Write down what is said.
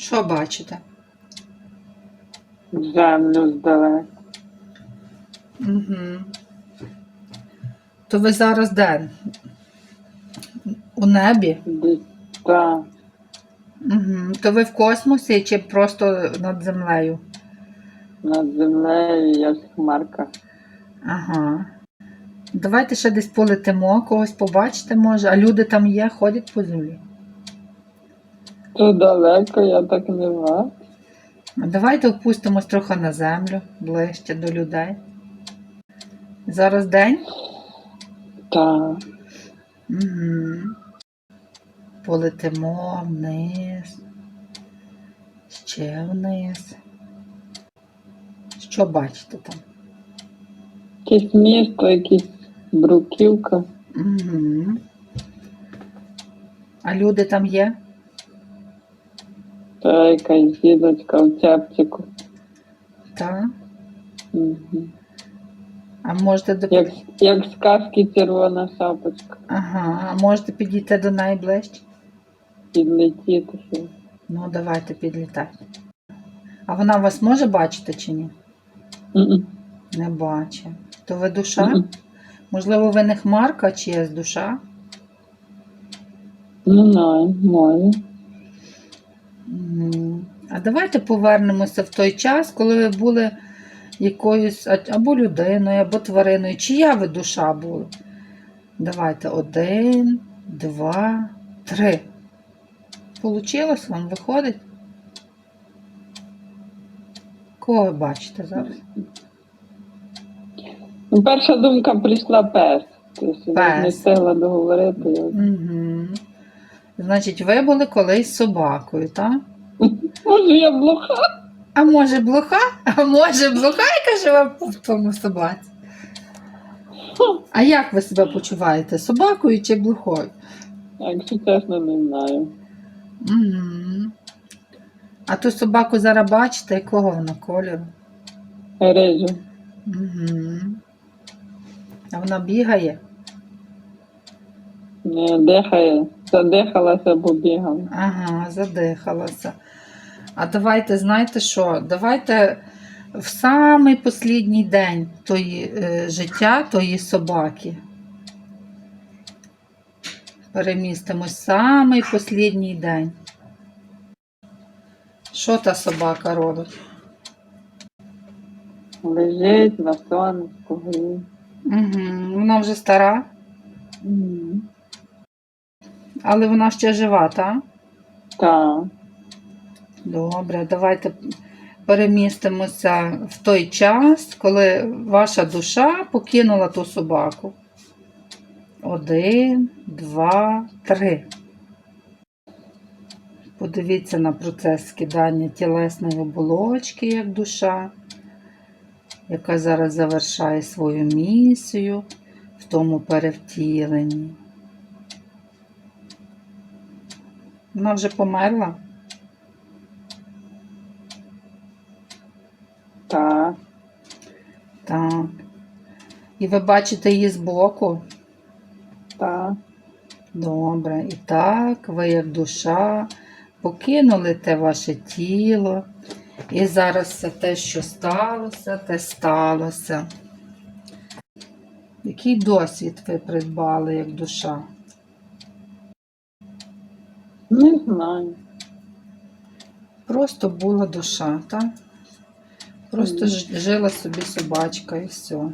Що бачите? Землю здалека. Угу. То ви зараз де? У небі? Десь та Угу. То ви в космосі чи просто над землею? над землею я в хмарках. Ага. Давайте ще десь полетимо, когось побачите може, а люди там є, ходять по землі. То далеко я так не бачу. Давайте опустимось трохи на землю, ближче до людей. Зараз день? Та Угу. Полетимо вниз. Ще вниз. Що бачите там? якесь місто, якась бруківка. Угу. А люди там є? Та якась дідочка в цепчику. Так. Угу. А можете до... Як, як з казки червона шапочка. Ага, а можете підійти до неї ближче? Підлетіти. ще. Ну, давайте підлітайте. А вона вас може бачити чи ні? Мгм. Не бачить. То ви душа? Мгм. Можливо, ви не хмарка, чи є душа? Не знаю, може. А давайте повернемося в той час, коли ви були якоюсь або людиною, або твариною. Чия ви душа були? Давайте один, два, три. Получилось вам? Виходить? Кого ви бачите зараз? Ну, перша думка прийшла пес. Тобто я не Пес. встигла договорити. Угу. Значить, ви були колись собакою, так? Може, я блоха? А може блоха? А може блоха, яка живе в тому собаці? А як ви себе почуваєте? Собакою чи блохою? Якщо чесно, не знаю. Угу. А ту собаку зараз бачите, якого вона кольору? Рижу. Угу. А вона бігає? Не дихає. Задихалася, бо бігала. Ага, задихалася. А давайте, знаєте що? Давайте в самий послідній день тої, е, життя тої собаки. Перемістимось в самий послідній день. Що та собака робить? Лежить на сонечку, гріє. Угу. Вона вже стара, Мгм. Але вона ще жива, так? Так. Добре, давайте перемістимося в той час, коли ваша душа покинула ту собаку. Один, два, три. Подивіться на процес скидання тілесної оболочки, як душа, яка зараз завершає свою місію в тому перевтіленні. Вона вже померла? Так. Так. І ви бачите її збоку? Так. Добре. І так, ви як душа покинули те ваше тіло. І зараз все те, що сталося, те сталося. Який досвід ви придбали як душа? Не знаю. Просто була душа, так? Просто mm. жила собі собачка і все.